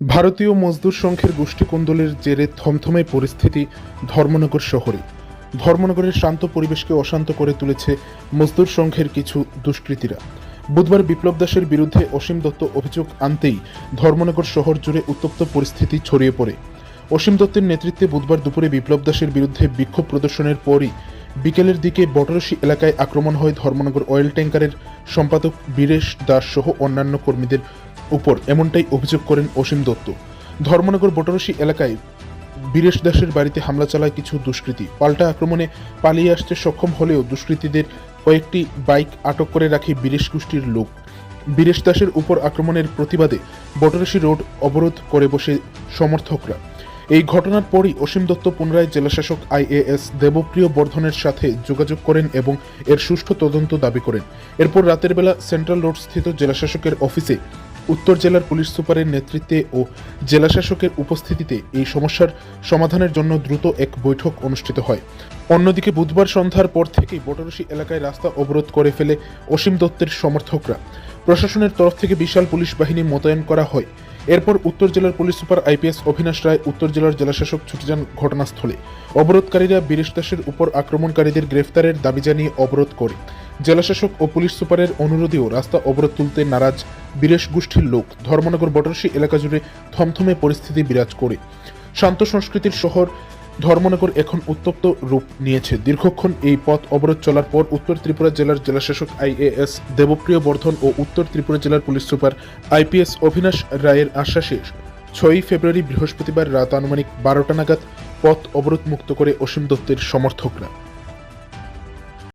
ভারতীয় মজদুর সংঘের গোষ্ঠী কোন্দলের জেরে থমথমে পরিস্থিতি ধর্মনগর শহরে। ধর্মনগরের শান্ত পরিবেশকে অশান্ত করে তুলেছে মজদুর সংঘের কিছু দুষ্কৃতীরা। বুধবার বিপ্লব দাসের বিরুদ্ধে অসীম দত্ত অভিযোগ আনতেই ধর্মনগর শহর জুড়ে উত্তপ্ত পরিস্থিতি ছড়িয়ে পড়ে। অসীম দত্তের নেতৃত্বে বুধবার দুপুরে বিপ্লব দাসের বিরুদ্ধে বিক্ষোভ প্রদর্শনের পরই বিকেলের দিকে বটরসি এলাকায় আক্রমণ হয় ধর্মনগর অয়েল ট্যাঙ্কারের সম্পাদক বীরেশ দাস সহ অন্যান্য কর্মীদের উপর এমনটাই অভিযোগ করেন অসীম দত্ত। ধর্মনগর বটরসি এলাকায় বীরেশ দাসের বাড়িতে হামলা চালায় কিছু দুষ্কৃতী। পাল্টা আক্রমণে পালিয়ে আসতে সক্ষম হলেও দুষ্কৃতীদের কয়েকটি বাইক আটক করে রাখে বীরেশ গোষ্ঠীর লোক। বীরেশ দাসের উপর আক্রমণের প্রতিবাদে বটরসি রোড অবরোধ করে বসে সমর্থকরা। এই ঘটনার পরই অসীম দত্ত পুনরায় জেলাশাসক আইএএস দেবপ্রিয় বর্ধনের সাথে যোগাযোগ করেন এবং এর সুষ্ঠু তদন্ত দাবি করেন। এরপর রাতের বেলা সেন্ট্রাল রোড স্থিত জেলাশাসকের অফিসে উত্তর জেলার পুলিশ সুপারের নেতৃত্বে ও জেলাশাসকের উপস্থিতিতে এই সমস্যার সমাধানের জন্য দ্রুত এক বৈঠক অনুষ্ঠিত হয়। অন্যদিকে বুধবার সন্ধ্যার পর থেকেই বটরসি এলাকায় রাস্তা অবরোধ করে ফেলে অসীম দত্তের সমর্থকরা। প্রশাসনের তরফ থেকে বিশাল পুলিশ বাহিনী মোতায়েন করা হয়। এরপর উত্তর জেলার police super IPS Abhinash Roy উত্তর জেলার জেলাশাসক ছুটে যান ঘটনাস্থলে। অবরোধকারীরা বীরেশ দাসের উপর আক্রমণকারীদের গ্রেফতারের দাবি জানিয়ে অবরোধ করে। জেলাশাসক ও পুলিশ সুপারের অনুরোধেও রাস্তা অবরোধ তুলতে নারাজ বীরেশ গোষ্ঠীর লোক। ধর্মনগর বটরসি এলাকা জুড়ে থমথমে পরিস্থিতি বিরাজ করে। শান্ত সংস্কৃতির শহর ধর্মনগর এখন উত্তপ্ত রূপ নিয়েছে। দীর্ঘক্ষণ এই পথ অবরোধ চলার পর উত্তর ত্রিপুরা জেলার জেলাশাসক আইএএস দেবপ্রিয় বর্ধন ও উত্তর ত্রিপুরা জেলার পুলিশ সুপার আইপিএস অভিনাশ রায়ের আশ্বাসে ছয়ই ফেব্রুয়ারি বৃহস্পতিবার রাত আনুমানিক বারোটা নাগাদ পথ অবরোধ মুক্ত করে অসীম দত্তের সমর্থকরা।